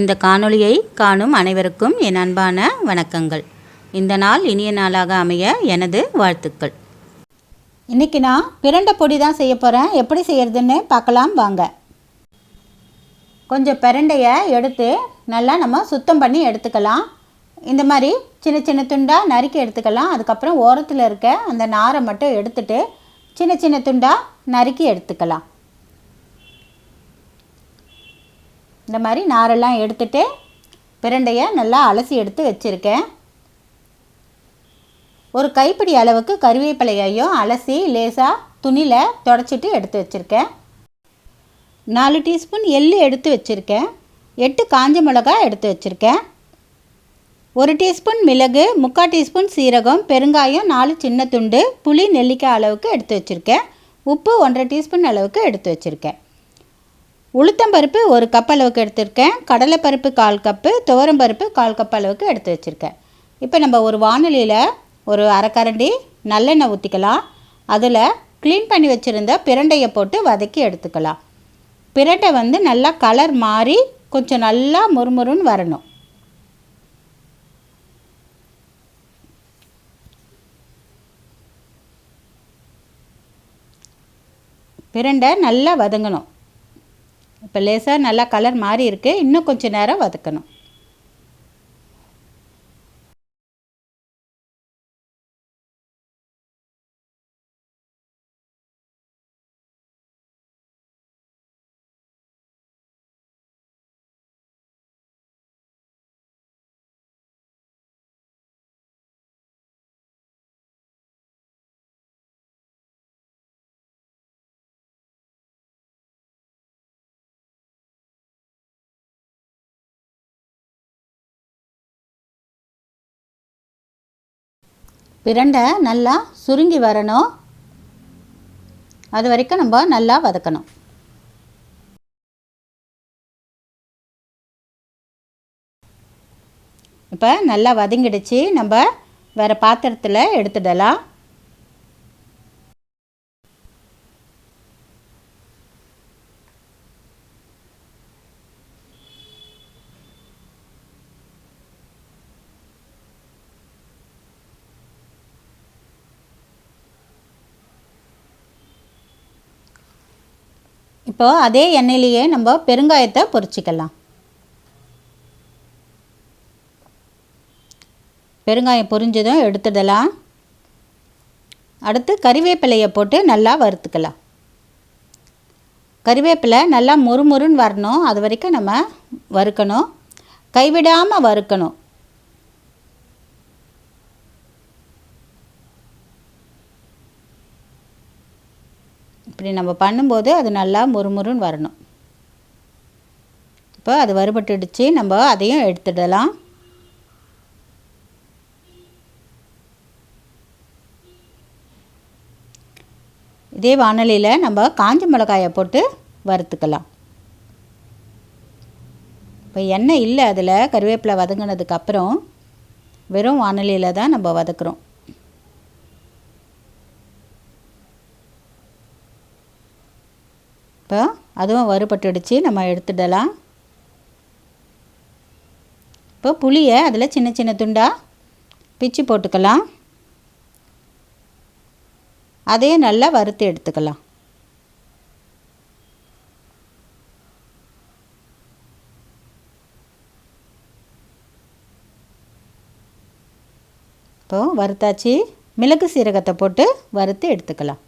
இந்த காணொளியை காணும் அனைவருக்கும் என் அன்பான வணக்கங்கள். இந்த நாள் இனிய நாளாக அமைய எனது வாழ்த்துக்கள். இன்றைக்கி நான் பிரண்டை பொடி தான் செய்ய போகிறேன் எப்படி செய்கிறதுன்னு பார்க்கலாம் வாங்க. கொஞ்சம் பிரண்டையை எடுத்து நல்லா நம்ம சுத்தம் பண்ணி எடுத்துக்கலாம். இந்த மாதிரி சின்ன சின்ன துண்டாக நறுக்கி எடுத்துக்கலாம். அதுக்கப்புறம் ஓரத்தில் இருக்க அந்த நாரை மட்டும் எடுத்துட்டு சின்ன சின்ன துண்டாக நறுக்கி எடுத்துக்கலாம். இந்த மாதிரி நாரெல்லாம் எடுத்துட்டு பிரண்டையை நல்லா அலசி எடுத்து வச்சுருக்கேன். ஒரு கைப்பிடி அளவுக்கு கருவேப்பிலையையும் அலசி லேசாக துணியில் தொடச்சிட்டு எடுத்து வச்சுருக்கேன். நாலு டீஸ்பூன் எள்ளு எடுத்து வச்சுருக்கேன். எட்டு காஞ்ச மிளகா எடுத்து வச்சுருக்கேன். ஒரு டீஸ்பூன் மிளகு முக்கால் டீஸ்பூன் சீரகம் பெருங்காயம் நாலு சின்ன துண்டு புளி நெல்லிக்காய் அளவுக்கு எடுத்து வச்சுருக்கேன். உப்பு ஒன்றரை டீஸ்பூன் அளவுக்கு எடுத்து வச்சுருக்கேன். உளுத்தம்பருப்பு ஒரு கப் அளவுக்கு எடுத்திருக்கேன். கடலைப்பருப்பு கால் கப்பு துவரம்பருப்பு கால் கப் அளவுக்கு எடுத்து வச்சுருக்கேன். இப்போ நம்ம ஒரு வானொலியில் ஒரு அரைக்கரண்டி நல்லெண்ணெய் ஊற்றிக்கலாம் அதில் க்ளீன் பண்ணி வச்சுருந்த பிரண்டையை போட்டு வதக்கி எடுத்துக்கலாம். பிரண்டை வந்து நல்லா கலர் மாறி கொஞ்சம் நல்லா முறுமுறுன்னு வரணும். பிரண்டை நல்லா வதங்கணும். இப்போ லேசாக நல்லா கலர் மாறி இருக்குது இன்னும் கொஞ்சம் நேரம் வதக்கணும். பிரண்டை நல்லா சுருங்கி வரணும். அது வரைக்கும் நம்ம நல்லா வதக்கணும். இப்போ நல்லா வதங்கிடுச்சு. நம்ம வேறு பாத்திரத்தில் எடுத்துடலாம். இப்போ அதே எண்ணெயிலேயே நம்ம பெருங்காயத்தை பொரிச்சிக்கலாம் பெருங்காயம் பொரிஞ்சதும் எடுத்துடலாம். அடுத்து கறிவேப்பிலையை போட்டு நல்லா வறுத்துக்கலாம். கறிவேப்பிலை நல்லா முறுமுறுன்னு வரணும். அது வரைக்கும் நம்ம வறுக்கணும். கைவிடாமல் வறுக்கணும். இப்படி நம்ம பண்ணும்போது அது நல்லா முறுமுறுன்னு வரணும். இப்போ அது வறுபட்டுடுச்சு நம்ம அதையும் எடுத்துடலாம். இதே வானொலியில் நம்ம காஞ்ச மிளகாயை போட்டு வறுத்துக்கலாம். இப்போ எண்ணெய் இல்லை அதில் கருவேப்பிலை வதங்கினதுக்கப்புறம் வெறும் வானொலியில் தான் நம்ம வதக்குறோம். இப்போ அதுவும் வறுபட்டுடுச்சு நம்ம எடுத்துடலாம். இப்போ புளியை அதில் சின்ன சின்ன துண்டாக பிச்சு போட்டுக்கலாம். அதையும் நல்லா வறுத்து எடுத்துக்கலாம். இப்போது வறுத்தாச்சு. மிளகு சீரகத்தை போட்டு வறுத்து எடுத்துக்கலாம்.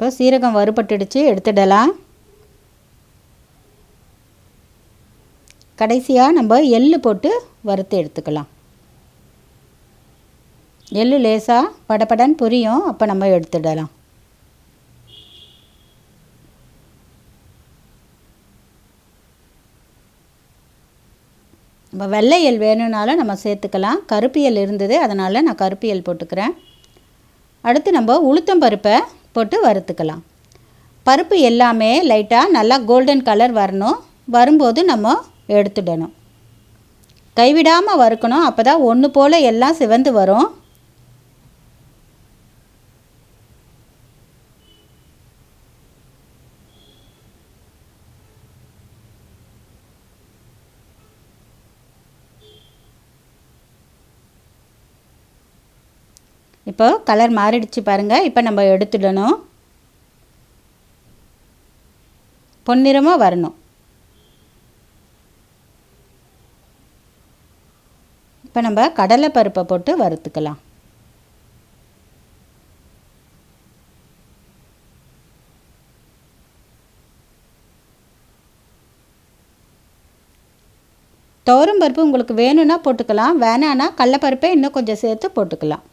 இப்போ சீரகம் வறுபட்டுடுச்சு எடுத்துடலாம். கடைசியாக நம்ம எள்ளு போட்டு வறுத்து எடுத்துக்கலாம். எள்ளு லேசாக படப்படன்னு புரியும் அப்போ நம்ம எடுத்துடலாம். நம்ம வெள்ளை எல் வேணும்னாலும் நம்ம சேர்த்துக்கலாம். கருப்பியல் இருந்தது அதனால் நான் கருப்பியல் போட்டுக்கிறேன். அடுத்து நம்ம உளுத்தம் பருப்பை போட்டு வறுத்துக்கலாம். பருப்பு எல்லாமே லைட்டாக நல்லா கோல்டன் கலர் வரணும். வரும்போது நம்ம எடுத்துடணும். கைவிடாமல் வறுக்கணும். அப்போ தான் ஒன்று போல் எல்லாம் சிவந்து வரும். இப்போ கலர் மாறிடுச்சு பாருங்கள் இப்போ நம்ம எடுத்துடணும். பொன்னிறமாக வரணும். இப்போ நம்ம கடலை பருப்பை போட்டு வறுத்துக்கலாம். துவரம் பருப்பு உங்களுக்கு வேணும்னா போட்டுக்கலாம். வேணான்னா கடலப்பருப்பை இன்னும் கொஞ்சம் சேர்த்து போட்டுக்கலாம்.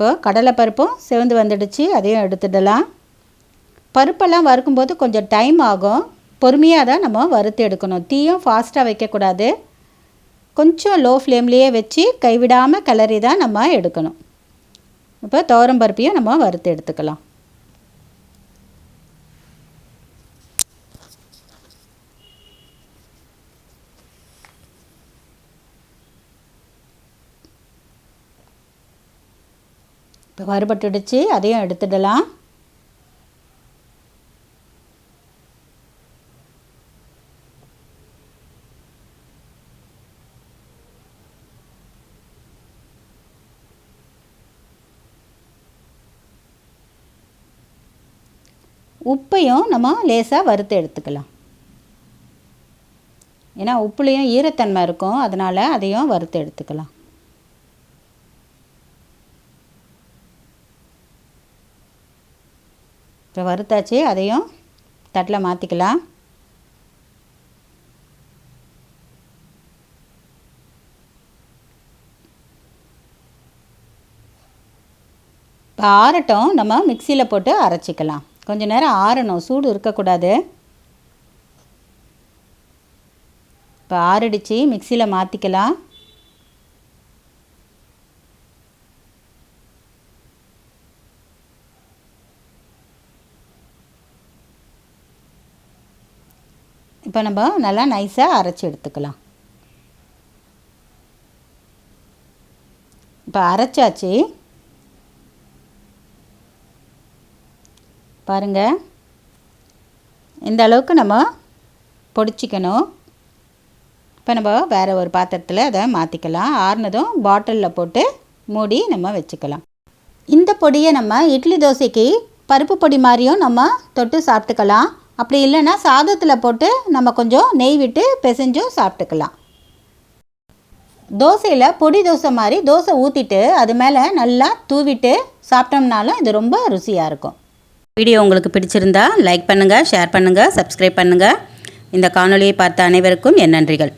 இப்போ கடலை பருப்பும் செவந்து வந்துடுச்சு அதையும் எடுத்துடலாம். பருப்பெல்லாம் வறுக்கும்போது கொஞ்சம் டைம் ஆகும். பொறுமையாக தான் நம்ம வறுத்து எடுக்கணும். தீயும் ஃபாஸ்ட்டாக வைக்கக்கூடாது. கொஞ்சம் லோ ஃப்ளேம்லேயே வச்சு கைவிடாமல் கிளறி தான் நம்ம எடுக்கணும். இப்போ துவரம் பருப்பையும் நம்ம வறுத்து எடுத்துக்கலாம். இப்போ வறுபட்டுடுச்சு அதையும் எடுத்துடலாம். உப்பையும் நம்ம லேசாக வறுத்து எடுத்துக்கலாம். ஏன்னா உப்புலேயும் ஈரத்தன்மை இருக்கும் அதனால் அதையும் வறுத்து எடுத்துக்கலாம். இப்போ வறுத்தாச்சு அதையும் தட்டில் மாற்றிக்கலாம் இப்போ ஆறட்டும் நம்ம மிக்சியில் போட்டு அரைச்சிக்கலாம். கொஞ்சம் நேரம் ஆறணும் சூடு இருக்கக்கூடாது. இப்போ ஆறடிச்சு மிக்சியில் மாற்றிக்கலாம் இப்போ நம்ம நல்லா நைஸாக அரைச்சி எடுத்துக்கலாம். இப்போ அரைச்சாச்சு. பாருங்கள் இந்த அளவுக்கு நம்ம பொடிச்சிக்கணும். இப்போ நம்ம வேறு ஒரு பாத்திரத்தில் அதை மாற்றிக்கலாம் ஆறுனதும் பாட்டிலில் போட்டு மூடி நம்ம வச்சுக்கலாம். இந்த பொடியை நம்ம இட்லி தோசைக்கு பருப்பு பொடி மாதிரியும் நம்ம தொட்டு சாப்பிட்டுக்கலாம். அப்படி இல்லைன்னா சாதத்தில் போட்டு நம்ம கொஞ்சம் நெய் விட்டு பிசைஞ்சும் சாப்பிட்டுக்கலாம். தோசையில் பொடி தோசை மாதிரி தோசை ஊற்றிட்டு அது மேலே நல்லா தூவிட்டு சாப்பிட்டோம்னாலும் இது ரொம்ப ருசியாக இருக்கும். வீடியோ உங்களுக்கு பிடிச்சிருந்தா லைக் பண்ணுங்கள் ஷேர் பண்ணுங்கள் சப்ஸ்கிரைப் பண்ணுங்கள் இந்த காணொளியை பார்த்த அனைவருக்கும் என் நன்றிகள்.